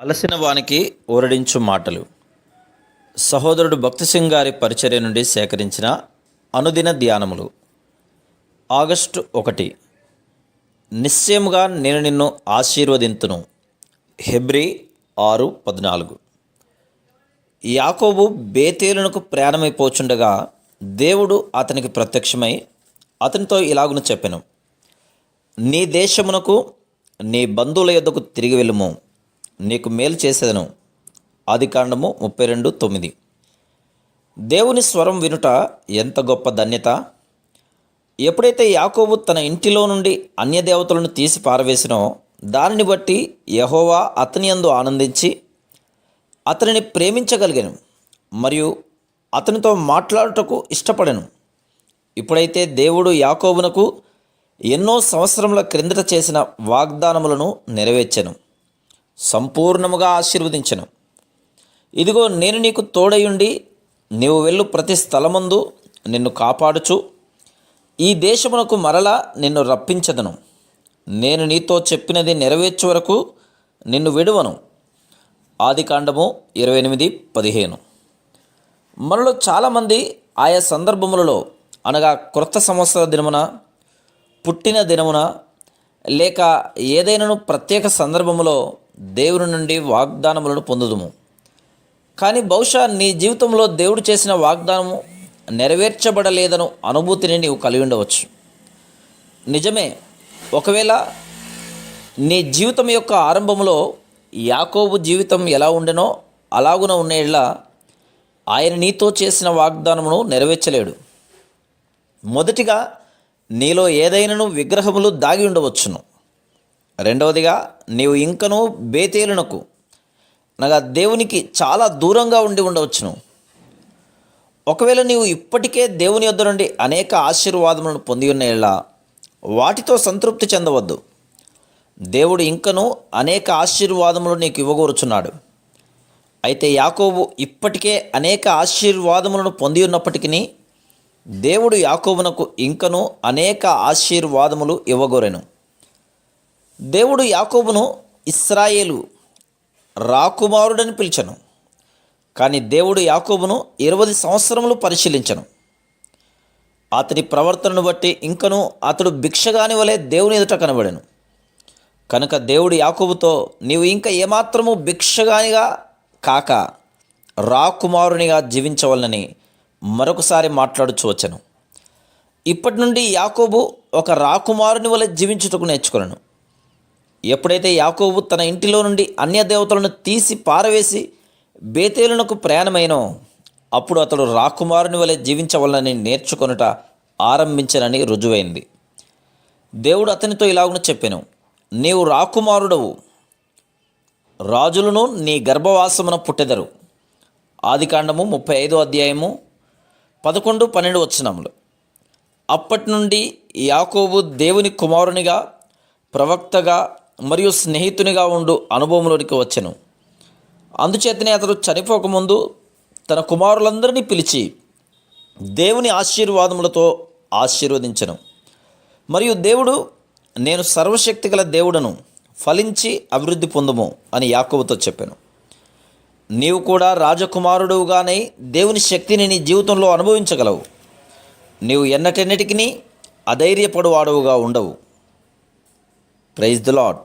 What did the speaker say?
అలసిన వానికి ఊరడించు మాటలు. సహోదరుడు భక్తి సింగ్ గారి పరిచర్య నుండి సేకరించిన అనుదిన ధ్యానములు. ఆగస్టు ఒకటి. నిశ్చయముగా నేను నిన్ను ఆశీర్వదింతును. హెబ్రి ఆరు పద్నాలుగు. యాకోబు బేతేలునకు ప్రయాణమైపోచుండగా దేవుడు అతనికి ప్రత్యక్షమై అతనితో ఇలాగును చెప్పెను. నీ దేశమునకు నీ బంధువుల యొద్దకు తిరిగి వెళ్ళుము. నీకు మేలు చేసేదను. ఆది కాండము ముప్పై రెండు తొమ్మిది. దేవుని స్వరం వినుట ఎంత గొప్ప ధన్యత. ఎప్పుడైతే యాకోబు తన ఇంటిలో నుండి అన్య దేవతలను తీసి పారవేసినో దానిని బట్టి యహోవా అతని యందు ఆనందించి అతనిని ప్రేమించగలిగాను మరియు అతనితో మాట్లాడుటకు ఇష్టపడను. ఇప్పుడైతే దేవుడు యాకోబునకు ఎన్నో సంవత్సరముల క్రిందట చేసిన వాగ్దానములను నెరవేర్చెను. సంపూర్ణముగా ఆశీర్వదించెను. ఇదిగో నేను నీకు తోడయుండి నీవు వెళ్ళు ప్రతి స్థలమందు నిన్ను కాపాడుచు. ఈ దేశమునకు మరలా నిన్ను రప్పించదను. నేను నీతో చెప్పినది నెరవేర్చే వరకు నిన్ను విడువను. ఆది కాండము ఇరవై ఎనిమిది పదిహేను. మనలో చాలామంది ఆయా సందర్భములలో అనగా క్రొత్త సంవత్సర దినమున పుట్టిన దినమున లేక ఏదైనాను ప్రత్యేక సందర్భములో దేవుని నుండి వాగ్దానములను పొందుదుము. కానీ బహుశా నీ జీవితంలో దేవుడు చేసిన వాగ్దానము నెరవేర్చబడలేదను అనుభూతిని నీవు కలిగి ఉండవచ్చు. నిజమే ఒకవేళ నీ జీవితం యొక్క ఆరంభంలో యాకోబు జీవితం ఎలా ఉండెనో అలాగున ఉండేలా ఆయన నీతో చేసిన వాగ్దానమును నెరవేర్చలేడు. మొదటిగా నీలో ఏదైనాను విగ్రహములు దాగి ఉండవచ్చును. రెండవదిగా నీవు ఇంకనూ బేతేలునకు అనగా దేవునికి చాలా దూరంగా ఉండి ఉండవచ్చును. ఒకవేళ నీవు ఇప్పటికే దేవుని యొద్ద నుండి అనేక ఆశీర్వాదములను పొంది ఉన్న ఇలా వాటితో సంతృప్తి చెందవద్దు. దేవుడు ఇంకనూ అనేక ఆశీర్వాదములు నీకు ఇవ్వగోరుచున్నాడు. అయితే యాకోబు ఇప్పటికే అనేక ఆశీర్వాదములను పొంది ఉన్నప్పటికీ దేవుడు యాకోబునకు ఇంకనూ అనేక ఆశీర్వాదములు ఇవ్వగోరెను. దేవుడు యాకోబును ఇస్రాయేలు రాకుమారుడని పిలిచను. కానీ దేవుడు యాకోబును ఇరవై సంవత్సరములు పరిశీలించను. అతని ప్రవర్తనను బట్టి ఇంకను అతడు భిక్షగాని వలె దేవుని ఎదుట కనబడెను. కనుక దేవుడు యాకోబుతో నీవు ఇంకా ఏమాత్రము భిక్షగానిగా కాక రాకుమారునిగా జీవించవలనని మరొకసారి మాట్లాడుచు వచ్చను. ఇప్పటి నుండి యాకోబు ఒక రాకుమారుని వలె జీవించుటకు నేర్చుకున్నాను ఎప్పుడైతే యాకోబు తన ఇంటిలో నుండి అన్య దేవతలను తీసి పారవేసి బేతేలునకు ప్రయాణమైనో అప్పుడు అతడు రాకుమారుని వలె జీవించవలనని నేర్చుకొనుట ఆరంభించనని రుజువైంది. దేవుడు అతనితో ఇలాగున చెప్పాను నీవు రాకుమారుడవు రాజులను నీ గర్భవాసమున పుట్టెదరు. ఆదికాండము ముప్పై ఐదో అధ్యాయము పదకొండు పన్నెండు వచ్చినములు అప్పటి నుండి యాకోబు దేవుని కుమారునిగా ప్రవక్తగా మరియు స్నేహితునిగా ఉండు అనుభవంలోనికి వచ్చెను. అందుచేతనే అతడు చనిపోకముందు తన కుమారులందరినీ పిలిచి దేవుని ఆశీర్వాదములతో ఆశీర్వదించను. మరియు దేవుడు నేను సర్వశక్తి గల దేవుడను ఫలించి అభివృద్ధి పొందుము అని యాకోబుతో చెప్పాను. నీవు కూడా రాజకుమారుడుగానే దేవుని శక్తిని నీ జీవితంలో అనుభవించగలవు. నీవు ఎన్నటెన్నిటికీ అధైర్యపడువాడవుగా ఉండవు. Praise the lord